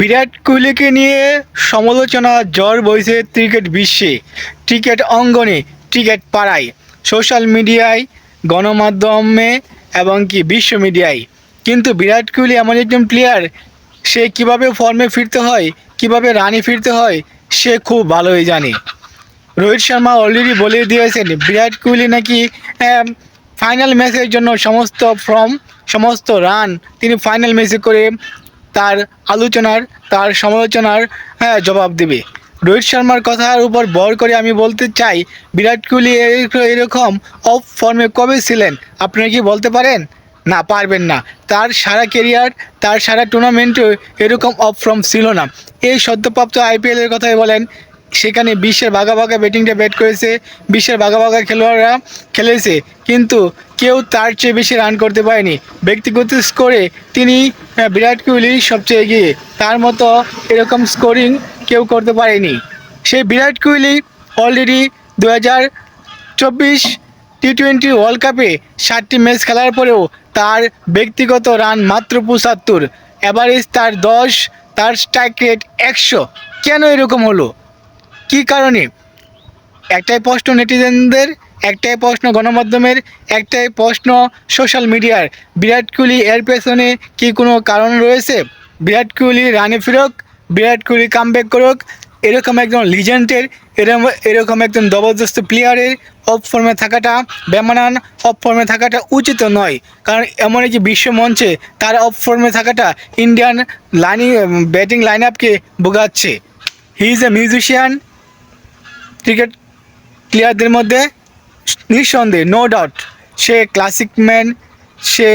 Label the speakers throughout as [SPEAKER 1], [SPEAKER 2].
[SPEAKER 1] বিরাট কোহলিকে নিয়ে সমালোচনা জ্বর বইছে ক্রিকেট বিশ্বে। ক্রিকেট অঙ্গনে, ক্রিকেট পাড়ায়, সোশ্যাল মিডিয়ায়, গণমাধ্যমে এবং কি বিশ্ব মিডিয়ায়। কিন্তু বিরাট কোহলি এমন একজন প্লেয়ার সে কীভাবে ফর্মে ফিরতে হয়, কীভাবে রানে ফিরতে হয়, সে খুব ভালোই জানে। রোহিত শর্মা অলরেডি বলে দিয়েছেন, বিরাট কোহলি নাকি ফাইনাল ম্যাচের জন্য সমস্ত ফর্ম সমস্ত রান তিনি ফাইনাল ম্যাচে করে তার আলোচনার, তার সমালোচনার হ্যাঁ জবাব দেবে। রোহিত শর্মার কথার উপর বর করে আমি বলতে চাই, বিরাট কোহলি এরকম অফ ফর্মে কবে ছিলেন? আপনারা কি বলতে পারেন? না, পারবেন না। তার সারা কেরিয়ার তার সারা টুর্নামেন্টে এরকম অফ ফর্ম ছিল না। এই সদ্যপ্রাপ্ত আইপিএলের কথাই বলেন সেখানে বিশ্বের বাঘা বাঘা ব্যাটিংটা ব্যাট করেছে বিশ্বের বাঘা বাঘা খেলোয়াড়রা খেলেছে। কিন্তু কেউ তার চেয়ে বেশি রান করতে পারেনি। ব্যক্তিগত স্কোরে তিনি বিরাট কোহলি সবচেয়ে এগিয়ে। তার মতো এরকম স্কোরিং কেউ করতে পারেনি। সেই বিরাট কোহলি অলরেডি দু হাজার চব্বিশ টি টোয়েন্টি ওয়ার্ল্ড কাপে ষাটটি ম্যাচ খেলার পরেও তার ব্যক্তিগত রান মাত্র পঁচাত্তর। অ্যাভারেজ তার দশ, তার স্ট্রাইক রেট একশো। কেন এরকম হলো? কী কারণে? একটাই প্রশ্ন নেটিজেনদের, একটাই প্রশ্ন গণমাধ্যমের, একটাই প্রশ্ন সোশ্যাল মিডিয়ার। বিরাট কোহলি এর পেছনে কি কোনো কারণ রয়েছে? বিরাট কোহলি রানে ফিরক, বিরাট কোহলি কামব্যাক করুক, এরকম একজন লিজেন্ডের এরকম এরকম একজন জবরদস্ত প্লেয়ারের অফ ফর্মে থাকাটা বেমানান অফ ফর্মে থাকাটা উচিত নয়। কারণ এমন একটি বিশ্ব মঞ্চে তার অফ ফর্মে থাকাটা ইন্ডিয়ান লাইনিং ব্যাটিং লাইন আপকে ভোগাচ্ছে। He is a musician cricket প্লেয়ারদের মধ্যে নিঃসন্দেহে নো ডাউট সে ক্লাসিক ম্যান সে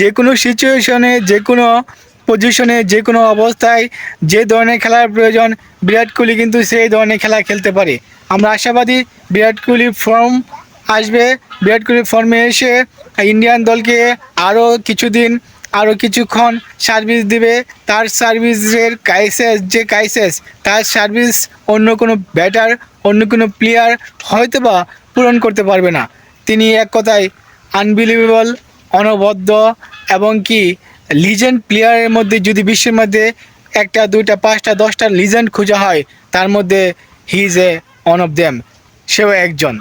[SPEAKER 1] যে কোনো সিচুয়েশনে যে কোনো পজিশনে যে কোনো অবস্থায়, যে ধরনের খেলার প্রয়োজন, বিরাট কোহলি কিন্তু সেই ধরনের খেলা খেলতে পারে। আমরা আশাবাদী বিরাট কোহলি ফর্ম আসবে। বিরাট কোহলি ফর্মে এসে ইন্ডিয়ান দলকে আরও কিছুদিন, আরও কিছুক্ষণ সার্ভিস দিবে। তার সার্ভিসের কাইসেস যে কাইসেস তার সার্ভিস অন্য কোনো ব্যাটার অন্য কোনো প্লেয়ার হয়তো বা পূরণ করতে পারবে না। তিনি এক কথায় আনবিলিভেবল অনবদ্য এবং কি লিজেন্ড প্লেয়ারের মধ্যে যদি বিশ্বের মধ্যে একটা, দুইটা, পাঁচটা, দশটা লিজেন্ড খোঁজা হয়, তার মধ্যে he is a one of them সেও একজন।